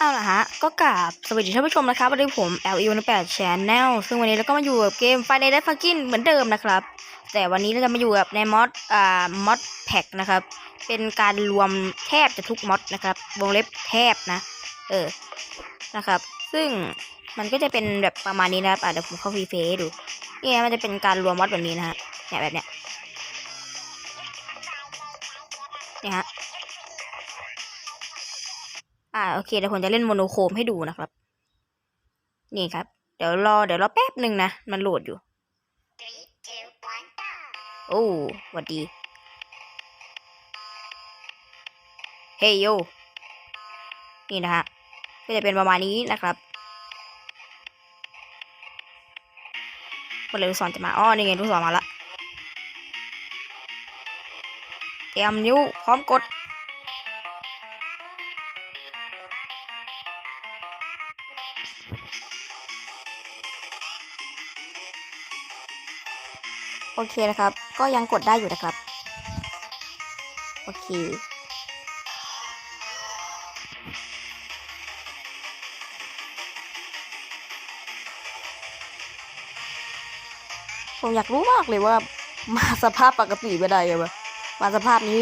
เอาล่ะฮะ ก็กราบสวัสดีท่านผู้ชมนะครับวันนี้ผม L E 1 8 Channel ซึ่งวันนี้เราก็มาอยู่กับเกม Friday Night Funkin' เหมือนเดิมนะครับ แต่วันนี้เราจะมาอยู่กับในมอดอ่ามอดแพ็กนะครับ เป็นการรวมแทบจะทุกมอดนะครับ วงเล็บแทบนะ เออ นะครับ ซึ่งมันก็จะเป็นแบบประมาณนี้นะครับอะเดี๋ยวผมเข้าฟรีเฟซดู นี่นะมันจะเป็นการรวมมอดแบบนี้นะฮะ เนี่ยแบบเนี้ย เนี่ยฮะ อ่าโอเคเดี๋ยวผมจะเล่นโมโนโครมให้ดูนะครับ นี่ครับ เดี๋ยวรอเดี๋ยวรอแป๊บหนึ่งนะ มันโหลดอยู่ โอ้หวัดดี เฮ้ยโย นี่นะฮะ ก็จะเป็นประมาณนี้นะครับมื่อไหรลูกศรจะมา อ้อ นี่ไงลูกศรมาละเตรียมนิ้วพร้อมกด โอเคนะครับ ก็ยังกดได้อยู่นะครับ โอเค ผมอยากรู้มากเลยว่า มาสภาพปกติไม่ได้ไงวะมาสภาพนี้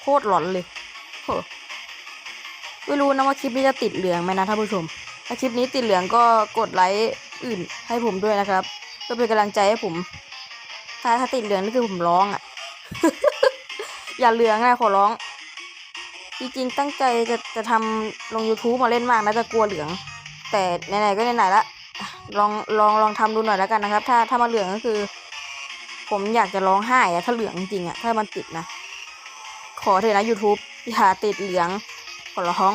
โคตรหลอนเลยโหไม่รู้นะว่าคลิปนี้จะติดเหลืองไหมนะท่านผู้ชม ถ้าคลิปนี้ติดเหลืองก็กดไลค์อื่นให้ผมด้วยนะครับเพื่อเป็นกำลังใจให้ผม ถ้าถ้าติดเหลืองนี่คือผมร้องอะ อย่าเหลืองนะขอร้อง จริงๆตั้งใจจะจะทำลง YouTube มาเล่นมากนะแต่กลัวเหลือง แต่ไหนๆก็ไหนๆละลองลองลองทำดูหน่อยแล้วกันนะครับ ถ้าถ้ามาเหลืองก็คือ ผมอยากจะร้องไห้อะถ้าเหลืองจริงๆอะถ้ามันติดนะ ขอเถอะนะ YouTube อย่าติดเหลืองขอร้อง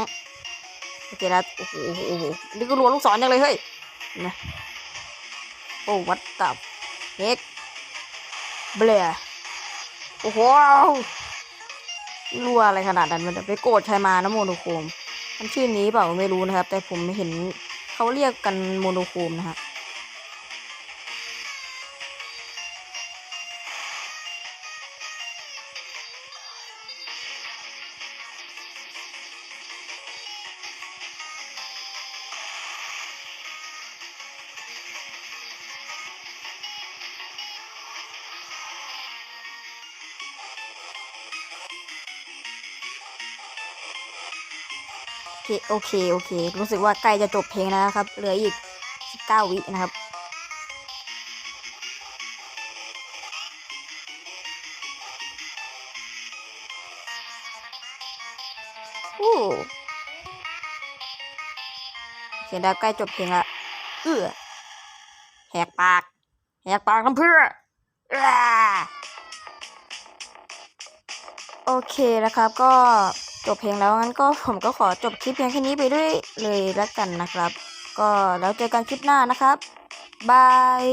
โอเคนะโอ้โหโอ้โหนี่ก็รัวลูกศรยังเลยเฮ้ยนะโอ้วัดตับเฮกเบลโอ้โหรัวอะไรขนาดนั้นมันไปโกรธใครมานะโมโนโคมมันชื่อนี้เปล่าไม่รู้นะครับ แต่ผมเห็นเขาเรียกกันโมโนโคมนะฮะโเคโอเคโอเค รู้สึกว่าใกล้จะจบเพลงแล้วนะครับ เหลืออีก 19 วินะครับโอ้โอเคแล้วใกล้จบเพลงละเอื้อแหกปากแหกปากน้ำเพื่อโอเคนะครับก็ จบเพลงแล้วงั้นก็ผมก็ขอจบคลิปเพียงแค่นี้ไปด้วยเลยแล้วกันนะครับ ก็แล้วเจอกันคลิปหน้านะครับบาย